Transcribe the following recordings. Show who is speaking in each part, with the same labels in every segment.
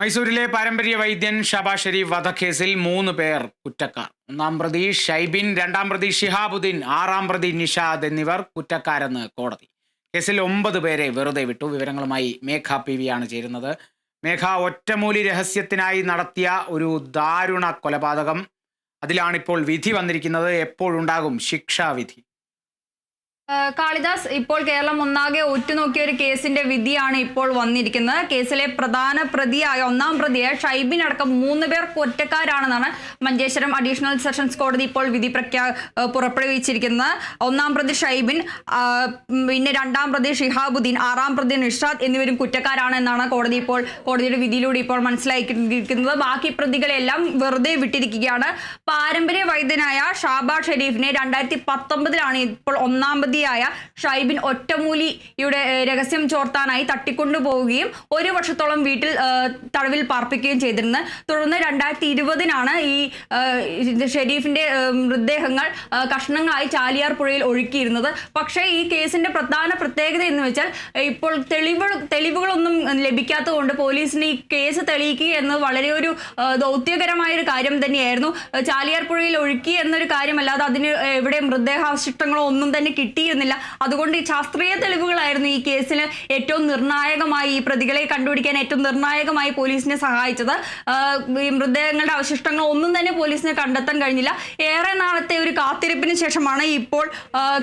Speaker 1: മൈസൂരിലെ പാരമ്പര്യ വൈദ്യൻ ഷബാ ഷെരീഫ് വധക്കേസിൽ മൂന്ന് പേർ കുറ്റക്കാർ. ഒന്നാം പ്രതി ഷൈബിൻ രണ്ടാം പ്രതി ഷിഹാബുദ്ദീൻ ആറാം പ്രതി നിഷാദ് എന്നിവർ കുറ്റക്കാരെന്ന് കോടതി. കേസിൽ ഒമ്പത് പേരെ വെറുതെ വിട്ടു. വിവരങ്ങളുമായി മേഘ പി വി ആണ് ചേരുന്നത്. മേഘ ഒറ്റമൂലി രഹസ്യത്തിനായി നടത്തിയ ഒരു ദാരുണ കൊലപാതകം. അതിലാണിപ്പോൾ വിധി വന്നിരിക്കുന്നത്. എപ്പോഴുണ്ടാകും ശിക്ഷാവിധി.
Speaker 2: കാളിദാസ് ഇപ്പോൾ കേരളം ഒന്നാകെ ഉറ്റുനോക്കിയ ഒരു കേസിന്റെ വിധിയാണ് ഇപ്പോൾ വന്നിരിക്കുന്നത്. കേസിലെ പ്രധാന പ്രതിയായ ഒന്നാം പ്രതിയായ ഷൈബിൻ അടക്കം മൂന്ന് പേർ കുറ്റക്കാരാണെന്നാണ് മഞ്ചേശ്വരം അഡീഷണൽ സെഷൻസ് കോടതി ഇപ്പോൾ വിധി പ്രഖ്യാ പുറപ്പെടുവിച്ചിരിക്കുന്നത്. ഒന്നാം പ്രതി ഷൈബിൻ പിന്നെ രണ്ടാം പ്രതി ഷിഹാബുദ്ദീൻ ആറാം പ്രതി നിഷാദ് എന്നിവരും കുറ്റക്കാരാണ് എന്നാണ് കോടതി ഇപ്പോൾ കോടതിയുടെ വിധിയിലൂടെ ഇപ്പോൾ മനസ്സിലാക്കിയിരിക്കുന്നത്. ബാക്കി പ്രതികളെല്ലാം വെറുതെ വിട്ടിരിക്കുകയാണ്. പാരമ്പര്യ വൈദ്യനായ ഷാബാ ഷെരീഫിനെ രണ്ടായിരത്തി പത്തൊമ്പതിലാണ് ഇപ്പോൾ ഒന്നാം പ്രതിയായ ഷൈബിൻ ഒറ്റമൂലിയുടെ രഹസ്യം ചോർത്താനായി തട്ടിക്കൊണ്ടുപോവുകയും ഒരു വർഷത്തോളം വീട്ടിൽ തടവിൽ പാർപ്പിക്കുകയും ചെയ്തിരുന്നു. തുടർന്ന് രണ്ടായിരത്തി ഇരുപതിനാണ് ഈ ഷെരീഫിന്റെ മൃതദേഹങ്ങൾ കഷ്ണങ്ങളായി ചാലിയാർ പുഴയിൽ ഒഴുക്കിയിരുന്നത്. പക്ഷേ ഈ കേസിന്റെ പ്രധാന പ്രത്യേകത എന്ന് വെച്ചാൽ ഇപ്പോൾ തെളിവുകൾ തെളിവുകളൊന്നും ലഭിക്കാത്തതുകൊണ്ട് പോലീസിന് ഈ കേസ് തെളിയിക്കുക എന്നത് വളരെ ഒരു ദൗത്യകരമായ ഒരു കാര്യം തന്നെയായിരുന്നു. ചാലിയാർ പുഴയിൽ ഒഴുക്കി എന്നൊരു കാര്യമല്ലാതെ അതിന് എവിടെ മൃതദേഹാവശിഷ്ടങ്ങളോ ഒന്നും തന്നെ കിട്ടിയിരുന്നില്ല അതുകൊണ്ട് ഈ ശാസ്ത്രീയ തെളിവുകളായിരുന്നു ഈ കേസിൽ ഏറ്റവും നിർണായകമായി ഈ പ്രതികളെ കണ്ടുപിടിക്കാൻ ഏറ്റവും നിർണായകമായി പോലീസിനെ സഹായിച്ചത്. ഈ മൃതദേഹങ്ങളുടെ അവശിഷ്ടങ്ങൾ ഒന്നും തന്നെ പോലീസിന് കണ്ടെത്താൻ കഴിഞ്ഞില്ല. ഏറെ നാളത്തെ ഒരു കാത്തിരിപ്പിന് ശേഷമാണ് ഇപ്പോൾ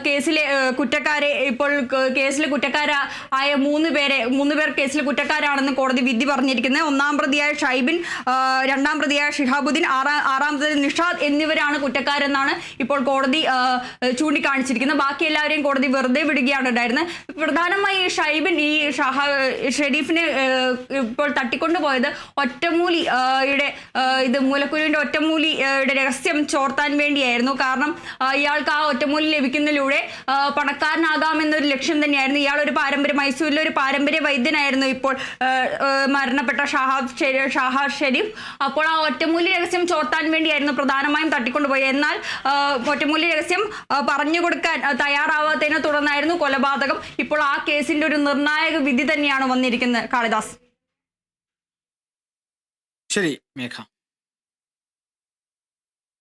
Speaker 2: കേസിലെ കുറ്റക്കാരെ ഇപ്പോൾ കേസിലെ കുറ്റക്കാരായ മൂന്ന് പേരെ മൂന്ന് പേർ കേസിൽ കുറ്റക്കാരാണെന്ന് കോടതി വിധി പറഞ്ഞിരിക്കുന്നത്. ഒന്നാം പ്രതിയായ ഷൈബിൻ രണ്ടാം പ്രതിയായ ഷിഹാബുദ്ദീൻ ആറാം ആറാം പ്രതി നിഷാദ് എന്നിവരാണ് കുറ്റക്കാരെന്നാണ് ഇപ്പോൾ കോടതി ചൂണ്ടിക്കാണിച്ചിരിക്കുന്നത്. ബാക്കി എല്ലാവരെയും കോടതി വെറുതെ വിടുകയാണ് ഉണ്ടായിരുന്നത്. പ്രധാനമായി ഷൈബിൻ ഈ ഷഹ ഷെരീഫിനെ ഇപ്പോൾ ഇപ്പോൾ തട്ടിക്കൊണ്ടുപോയത് ഒറ്റമൂലി ആഹ് യുടെ ആഹ് ഇത് മൂലക്കുരുവിന്റെ ഒറ്റമൂലി യുടെ രഹസ്യം ചോർത്താൻ വേണ്ടിയായിരുന്നു. കാരണം ഇയാൾക്ക് ആ ഒറ്റമൂലി ലഭിക്കുന്നതിലൂടെ പണക്കാരനാകാമെന്നൊരു ലക്ഷ്യം തന്നെയായിരുന്നു. ഇയാൾ ഒരു പാരമ്പര്യ മൈസൂരിലെ ഒരു പാരമ്പര്യ വൈദ്യനായിരുന്നു ഇപ്പോൾ മരണപ്പെട്ട ഷഹാബ് ഷഹാബ് ഷെരീഫ്. അപ്പോൾ ആ ഒറ്റമൂലി രഹസ്യം ചോർത്താൻ വേണ്ടിയായിരുന്നു പ്രധാനമായും തട്ടിക്കൊണ്ടുപോയത്. എന്നാൽ ഒറ്റമൂലി രഹസ്യം പറഞ്ഞു കൊടുക്കാൻ ആഹ് തയ്യാറാവാത്തതിനെ തുടർന്നായിരുന്നു കൊലപാതകം. ഇപ്പോൾ ആ കേസിന്റെ ഒരു നിർണായക വിധി തന്നെയാണ് വന്നിരിക്കുന്നത്. കാളിദാസ്.
Speaker 1: ശരി മേഘ.